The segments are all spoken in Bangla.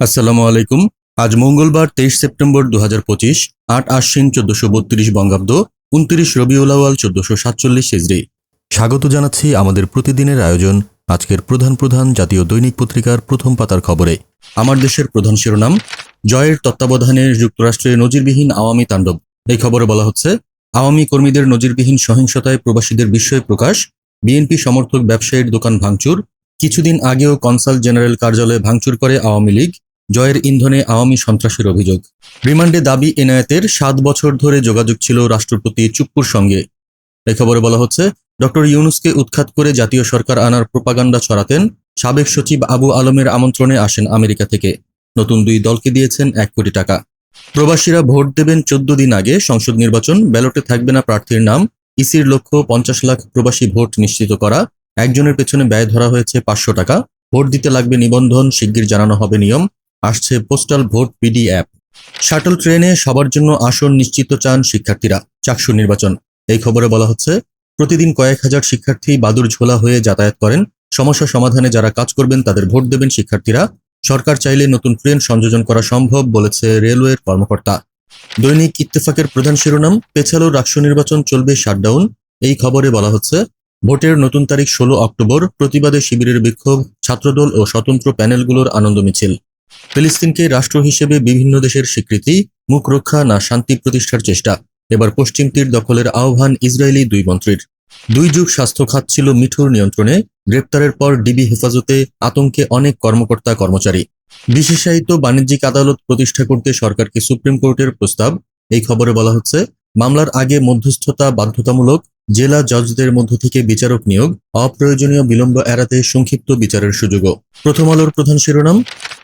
আসসালামু আলাইকুম। আজ মঙ্গলবার তেইশ সেপ্টেম্বর দু হাজার পঁচিশ, আট আশ্বিন চোদ্দশো বত্রিশ বঙ্গাব্দ, উনত্রিশ রবিউল আওয়াল চোদ্দশো সাতচল্লিশ হিজড়ি স্বাগত জানাচ্ছি আমাদের প্রতিদিনের আয়োজন, আজকের প্রধান প্রধান জাতীয় দৈনিক পত্রিকার প্রথম পাতার খবরে। আমার দেশের প্রধান শিরোনাম, জয়ের তত্ত্বাবধানে যুক্তরাষ্ট্রে নজিরবিহীন আওয়ামী তাণ্ডব। এই খবরে বলা হচ্ছে, আওয়ামী কর্মীদের নজিরবিহীন সহিংসতায় প্রবাসীদের বিস্ময় প্রকাশ, বিএনপি সমর্থক ব্যবসায়ীর দোকান ভাঙচুর, কিছুদিন আগেও কনসাল জেনারেল কার্যালয়ে ভাঙচুর করে আওয়ামী লীগ জয়ের ইন্ধনে আওয়ামী সন্ত্রাসের অভিযোগ। রিমান্ডে দাবি এনায়েতের সাত বছর ধরে যোগাযোগ ছিল রাষ্ট্রপতি চুপ্পুর সঙ্গে। এই খবরে বলা হচ্ছে ডক্টর ইউনুসকে উৎখাত করে জাতীয় সরকার আনার প্রোপাগান্ডা ছড়াতেন সাবেক সচিব আবু আলমের আমন্ত্রণে আসেন আমেরিকা থেকে। নতুন দুই দলকে দিয়েছেন এক কোটি টাকা। প্রবাসীরা ভোট দেবেন চোদ্দ দিন আগে, সংসদ নির্বাচন, ব্যালটে থাকবে না প্রার্থীর নাম, ইসির লক্ষ্য পঞ্চাশ লাখ প্রবাসী ভোট নিশ্চিত করা, একজনের পেছনে ব্যয় ধরা হয়েছে পাঁচশো টাকা, ভোট দিতে লাগবে নিবন্ধন, শিগগির জানানো হবে নিয়ম আসছে postal vote PD app shuttle ট্রেনে সবার জন্য আসন নিশ্চিত চান শিক্ষার্থীরা। চাকসু নির্বাচন। এই খবরে বলা হচ্ছে, প্রতিদিন কয়েক হাজার শিক্ষার্থী বাদুর ঝোলা হয়ে যাতায়াত করেন। সমস্যা সমাধানে যারা কাজ করবেন, তাদের ভোট দেবেন শিক্ষার্থীরা। সরকার চাইলে নতুন ট্রেন সংযোজন করা সম্ভব, বলেছে রেলওয়ের কর্মকর্তা। দৈনিক ইত্তেফাকের প্রধান শিরোনাম, পেছালো রাষ্ট্র নির্বাচন চলবে শাটডাউন এই খবরে বলা হচ্ছে, ভোটের নতুন তারিখ ষোলো অক্টোবর, প্রতিবাদে শিবিরের বিক্ষোভ, ছাত্রদল ও স্বতন্ত্র প্যানেলগুলোর আনন্দ মিছিল। ফিলিস্তিনকে রাষ্ট্র হিসেবে বিভিন্ন দেশের স্বীকৃতি, মুখ রক্ষা না শান্তি প্রতিষ্ঠার চেষ্টা। এবার পশ্চিম তীর দখলের আহ্বান ইসরায়েলি দুই মন্ত্রীর। দুই যুগ স্বাস্থ্য খাত ছিল মিঠুর নিয়ন্ত্রণে। গ্রেপ্তারের পর ডিবি হেফাজতে আতঙ্কে অনেক কর্মকর্তা, কর্মচারী। বিশেষায়িত বাণিজ্যিক আদালত প্রতিষ্ঠা করতে সরকারকে সুপ্রিম কোর্টের প্রস্তাব। এই খবরে বলা হচ্ছে, মামলার আগে মধ্যস্থতা বাধ্যতামূলক, জেলা জজদের মধ্য থেকে বিচারক নিয়োগ, অপ্রয়োজনীয় বিলম্ব এড়াতে সংক্ষিপ্ত বিচারের সুযোগও। প্রথম আলোর প্রধান শিরোনাম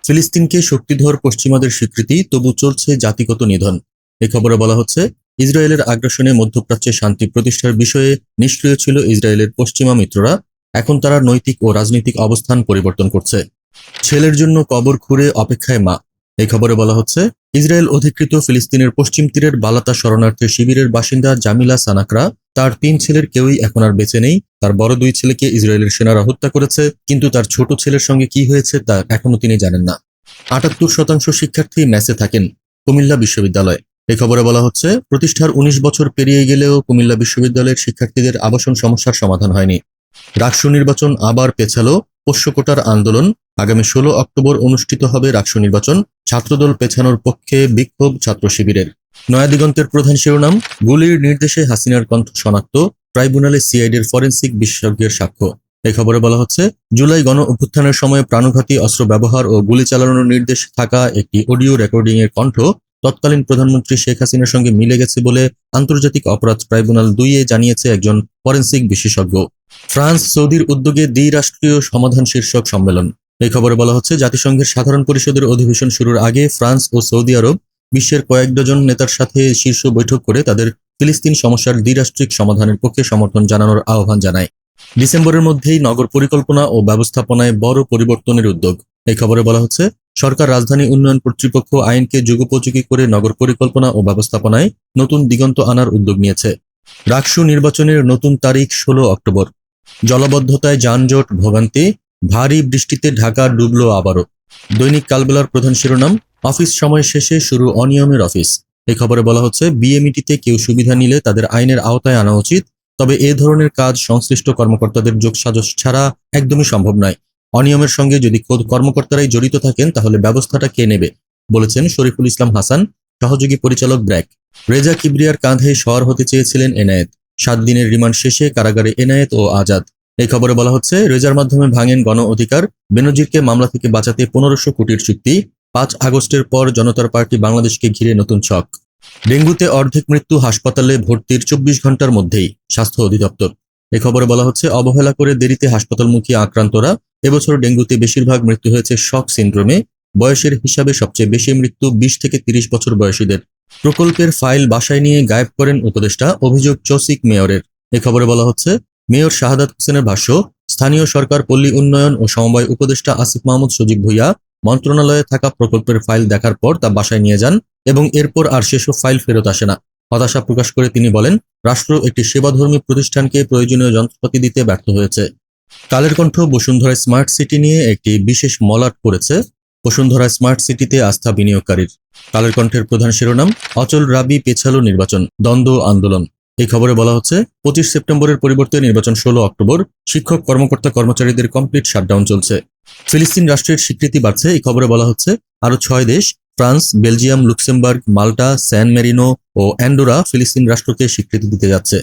ফিলিস্তিনকে শক্তিধর পশ্চিমাদের স্বীকৃতি, তবু চলছে জাতিগত নিধন। এ খবরে বলা হচ্ছে, ইসরায়েলের আগ্রাসনে মধ্যপ্রাচ্যে শান্তি প্রতিষ্ঠার বিষয়ে নিষ্ক্রিয় ছিল ইসরায়েলের পশ্চিমা মিত্ররা। এখন তারা নৈতিক ও রাজনৈতিক অবস্থান পরিবর্তন করছে। ছেলের জন্য কবর খুঁড়ে অপেক্ষায় মা। এই খবরে বলা হচ্ছে, ইসরায়েল অধিকৃত ফিলিস্তিনের পশ্চিম তীরের বালাতা শরণার্থী শিবিরের বাসিন্দা জামিলা সানাকরা তার তিন ছেলের কেউই এখন আর বেঁচে নেই। তার বড় দুই ছেলেকে ইসরায়েলের সেনারা হত্যা করেছে, কিন্তু তার ছোট ছেলের সঙ্গে কি হয়েছে তা এখনও তিনি জানেন না। আটাত্তর শতাংশ শিক্ষার্থী ম্যাচে থাকেন কুমিল্লা বিশ্ববিদ্যালয়। এই খবরে বলা হচ্ছে, প্রতিষ্ঠার উনিশ বছর পেরিয়ে গেলেও কুমিল্লা বিশ্ববিদ্যালয়ের শিক্ষার্থীদের আবাসন সমস্যার সমাধান হয়নি। রাষ্ট্র নির্বাচন আবার পেছালো পোষ্যকোটার আন্দোলন। আগামী ষোলো অক্টোবর অনুষ্ঠিত হবে রাষ্ট্র নির্বাচন। ছাত্রদল পেছানোর পক্ষে বিক্ষোভ ছাত্র শিবিরের নয়াদিগন্তের প্রধান শিরোনাম, গুলির নির্দেশে হাসিনার কণ্ঠ শনাক্ত, ট্রাইব্যুনালে সিআইডির ফরেন্সিক বিশেষজ্ঞের সাক্ষ্য। এই খবরে বলা হচ্ছে, জুলাই গণ অভ্যুত্থানের সময় প্রাণঘাতী অস্ত্র ব্যবহার ও গুলি চালানোর নির্দেশ থাকা একটি অডিও রেকর্ডিং এর কণ্ঠ তৎকালীন প্রধানমন্ত্রী শেখ হাসিনার সঙ্গে মিলে গেছে বলে আন্তর্জাতিক অপরাধ ট্রাইব্যুনাল দুইয়ে জানিয়েছে একজন ফরেন্সিক বিশেষজ্ঞ। ফ্রান্স, সৌদির উদ্যোগে দ্বিরাষ্ট্রীয় সমাধান শীর্ষক সম্মেলন। এই খবরে বলা হচ্ছে, জাতিসংঘের সাধারণ পরিষদের অধিবেশন শুরুর আগে ফ্রান্স ও সৌদি আরব বিশ্বের কয়েক ডজন নেতার সাথে শীর্ষ বৈঠক করে তাদের ফিলিস্তিন সমস্যার দ্বিরাষ্ট্রিক সমাধানের পক্ষে সমর্থন জানানোর আহ্বান জানায়। ডিসেম্বরের মধ্যেই নগর পরিকল্পনা ও ব্যবস্থাপনায় বড় পরিবর্তনের উদ্যোগ। এই খবরে বলা হচ্ছে, সরকার রাজধানী উন্নয়ন কর্তৃপক্ষ আইনকে যুগোপযোগী করে নগর পরিকল্পনা ও ব্যবস্থাপনায় নতুন দিগন্ত আনার উদ্যোগ নিয়েছে। রাকসু নির্বাচনের নতুন তারিখ ষোলো অক্টোবর। জলবদ্ধতায় যানজট ভোগান্তি, ভারী বৃষ্টিতে ঢাকা ডুবল আবারও। দৈনিক কালবেলার প্রধান শিরোনাম অফিস সময় শেষে শুরু অনিয়মের অফিস। এই খবরে বলা হচ্ছে, বিএমইটিতে কেউ সুবিধা নিলে তাদের আইনের আওতায় আনা উচিত, তবে এ ধরনের কাজ সংশ্লিষ্ট কর্মকর্তাদের যোগসাজশ ছাড়া একদমই সম্ভব নয়। অনিয়মের সঙ্গে যদি খোদ কর্মকর্তারাই জড়িত থাকেন, তাহলে ব্যবস্থাটা কে নেবে? বলেছেন শরীফুল ইসলাম হাসান, সহযোগী পরিচালক ব্র্যাক। রেজা কিবরিয়ার কাঁধে সওয়ার হতে চেয়েছিলেন এনায়েত। সাত দিনের রিমান্ড শেষে কারাগারে এনায়েত ও আজাদ। এই খবরে বলা হচ্ছে, রেজার মাধ্যমে ভাঙেন গণ অধিকার, বেনজিরকে মামলা থেকে বাঁচাতে পনেরোশো কোটির চুক্তি পাঁচ আগস্টের পর জনতার পার্টি বাংলাদেশকে ঘিরে নতুন ছক। ডেঙ্গুতে অর্ধেক মৃত্যু হাসপাতালে ভর্তির চব্বিশ ঘণ্টার মধ্যেই স্বাস্থ্য অধিদপ্তর। এ খবরে বলা হচ্ছে, অবহেলা করে দেরিতে হাসপাতালমুখী আক্রান্তরা এবছর ডেঙ্গুতে বেশিরভাগ মৃত্যু হয়েছে শক সিন্ড্রোমে। বয়সের হিসাবে সবচেয়ে বেশি মৃত্যু বিশ থেকে তিরিশ বছর বয়সীদের। প্রকল্পের ফাইল বাসায় নিয়ে গায়েব করেন উপদেষ্টা, অভিযোগ চসিক মেয়রের। এ খবরে বলা হচ্ছে, মেয়র শাহাদাত হোসেনের ভাষ্য, স্থানীয় সরকার পল্লী উন্নয়ন ও সমবায় উপদেষ্টা আসিফ মাহমুদ সজীব ভুইয়া মন্ত্রণালয়ে থাকা প্রকল্পের ফাইল দেখার পর তা বাসায় নিয়ে যান এবং এরপর আর সেসব ফাইল ফেরত আসে না। হতাশা প্রকাশ করে তিনি বলেন, রাষ্ট্র একটি সেবাধর্মী প্রতিষ্ঠানকে প্রয়োজনীয় যন্ত্রপাতি দিতে ব্যর্থ হয়েছে। কালের কণ্ঠ বসুন্ধরা স্মার্ট সিটি নিয়ে একটি বিশেষ মলাট করেছে বসুন্ধরা স্মার্ট সিটিতে আস্থা বিনিয়োগকারীর। কালের কণ্ঠের প্রধান শিরোনাম, অচল রাবি পেছালো নির্বাচন, দ্বন্দ্ব আন্দোলন। এই খবরে বলা হচ্ছে, পঁচিশ সেপ্টেম্বরের পরিবর্তে নির্বাচন ষোলো অক্টোবর, শিক্ষক, কর্মকর্তা, কর্মচারীদের কমপ্লিট শাটডাউন চলছে। ফিলিস্তিন রাষ্ট্রের স্বীকৃতি বাড়ছে। এই খবরে বলা হচ্ছে আরও ছয় দেশ, France, Belgium, Luxembourg, Malta, San Marino ও অ্যান্ডোরা ফিলিস্তিন রাষ্ট্রকে স্বীকৃতি দিতে যাচ্ছে।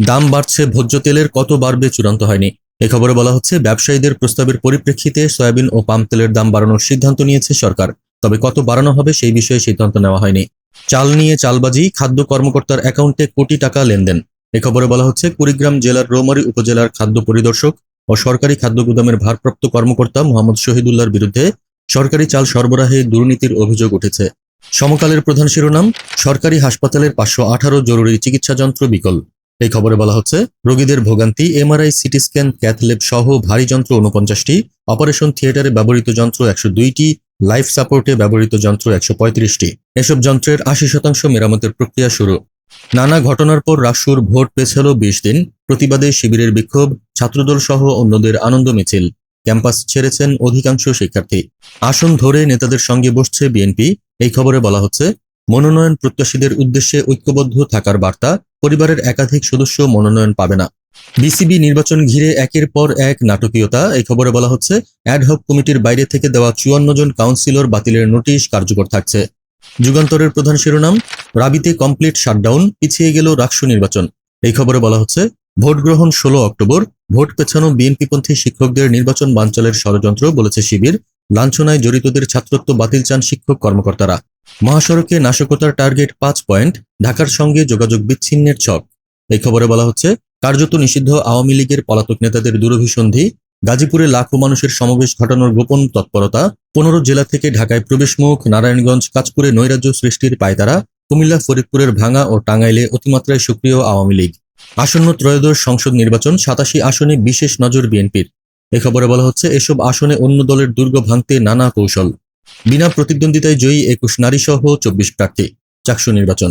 দাম বাড়ছে, ভোজ্য তেলের কত বাড়বে চূড়ান্ত হয়নি। এ খবরে বলা হচ্ছে, ব্যবসায়ীদের প্রস্তাবের পরিপ্রেক্ষিতে সয়াবিন ও পাম তেলের দাম বাড়ানোর সিদ্ধান্ত নিয়েছে সরকার। তবে কত বাড়ানো হবে সেই বিষয়ে সিদ্ধান্ত নেওয়া হয়নি। চাল নিয়ে চালবাজি, খাদ্য কর্মকর্তার অ্যাকাউন্টে কোটি টাকা লেনদেন। এ খবরে বলা হচ্ছে, কুড়িগ্রাম জেলার রোমারি উপজেলার খাদ্য পরিদর্শক ও সরকারি খাদ্য গুদামের ভারপ্রাপ্ত কর্মকর্তা মোহাম্মদ শহীদুল্লাহর বিরুদ্ধে সরকারি চাল সরবরাহে দুর্নীতির অভিযোগ উঠেছে। সমকালের প্রধান শিরোনাম, সরকারি হাসপাতালের পাঁচশো আঠারো জরুরি চিকিৎসা যন্ত্র বিকল। এই খবরে বলা হচ্ছে, রোগীদের ভোগান্তি, এমআরআই, সিটি স্ক্যান ক্যাথলেব সহ ভারী যন্ত্র উনপঞ্চাশটি অপারেশন থিয়েটারে ব্যবহৃত যন্ত্র একশো দুইটি, লাইফ সাপোর্টে ব্যবহৃত যন্ত্র একশো পঁয়ত্রিশটি। এসব যন্ত্রের আশি শতাংশ মেরামতের প্রক্রিয়া শুরু। নানা ঘটনার পর রাসুর ভোট পেছালো বিশ দিন। প্রতিবাদে শিবিরের বিক্ষোভ, ছাত্রদল সহ অন্যদের আনন্দ মিছিল। ক্যাম্পাস ছেড়েছেন অধিকাংশ শিক্ষার্থী। আসন ধরে নেতাদের সঙ্গে বসছে বিএনপি। এই খবরে বলা হচ্ছে, মনোনয়ন প্রত্যাশীদের উদ্দেশ্যে ঐক্যবদ্ধ থাকার বার্তা, পরিবারের একাধিক সদস্য মনোনয়ন পাবে না। বিসিবি নির্বাচন ঘিরে একের পর এক নাটকীয়তা। এই খবরে বলা হচ্ছে অ্যাডহক কমিটির বাইরে থেকে দেওয়া চুয়ান্ন জন কাউন্সিলর বাতিলের নোটিশ কার্যকর থাকছে। যুগান্তরের প্রধান শিরোনাম, রাবিতে কমপ্লিট শাটডাউন পিছিয়ে গেল রাকসু নির্বাচন। এই খবরে বলা হচ্ছে, ভোট গ্রহণ ষোলো অক্টোবর, ভোট পেছানো বিএনপিপন্থী শিক্ষকদের নির্বাচন বানচালের ষড়যন্ত্র বলেছে শিবির, লাঞ্ছনায় জড়িতদের ছাত্রত্ব বাতিল চান শিক্ষক কর্মকর্তারা। মহাসড়কে নাশকতার টার্গেট পাঁচ পয়েন্ট, ঢাকার সঙ্গে যোগাযোগ বিচ্ছিন্নের ছক। এই খবরে বলা হচ্ছে, কার্যত নিষিদ্ধ আওয়ামী লীগের পলাতক নেতাদের দূরভিসন্ধি গাজীপুরে লাখো মানুষের সমাবেশ ঘটানোর গোপন তৎপরতা, পনেরো জেলা থেকে ঢাকায় প্রবেশমুখ নারায়ণগঞ্জ কাজপুরে নৈরাজ্য সৃষ্টির পায়তারা, কুমিল্লা, ফরিদপুরের ভাঙা ও টাঙ্গাইলে অতিমাত্রায় সক্রিয় আওয়ামী লীগ। আসন্ন ত্রয়োদশ সংসদ নির্বাচন সাতাশি আসনে বিশেষ নজর বিএনপির। এ খবরে বলা হচ্ছে, এসব আসনে অন্য দলের দুর্গ ভাঙতে নানা কৌশল। বিনা প্রতিদ্বন্দ্বিতায় জয়ী একুশ নারী সহ চব্বিশ প্রার্থী। চাকসু নির্বাচন।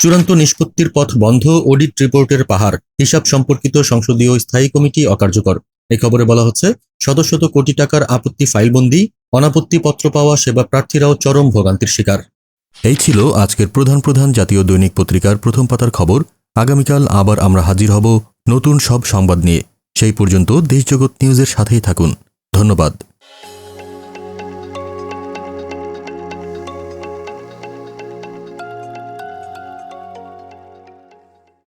চূড়ান্ত নিষ্পত্তির পথ বন্ধ, অডিট রিপোর্টের পাহাড়। হিসাব সম্পর্কিত সংসদীয় স্থায়ী কমিটি অকার্যকর। এ খবরে বলা হচ্ছে, শত শত কোটি টাকার আপত্তি ফাইলবন্দি, অনাপত্তি পত্র পাওয়া সেবা প্রার্থীরাও চরম ভোগান্তির শিকার। এই ছিল আজকের প্রধান প্রধান জাতীয় দৈনিক পত্রিকার প্রথম পাতার খবর। আগামীকাল আবার আমরা হাজির হব নতুন সব সংবাদ নিয়ে। সেই পর্যন্ত দেশজগৎ নিউজের সাথেই থাকুন। ধন্যবাদ।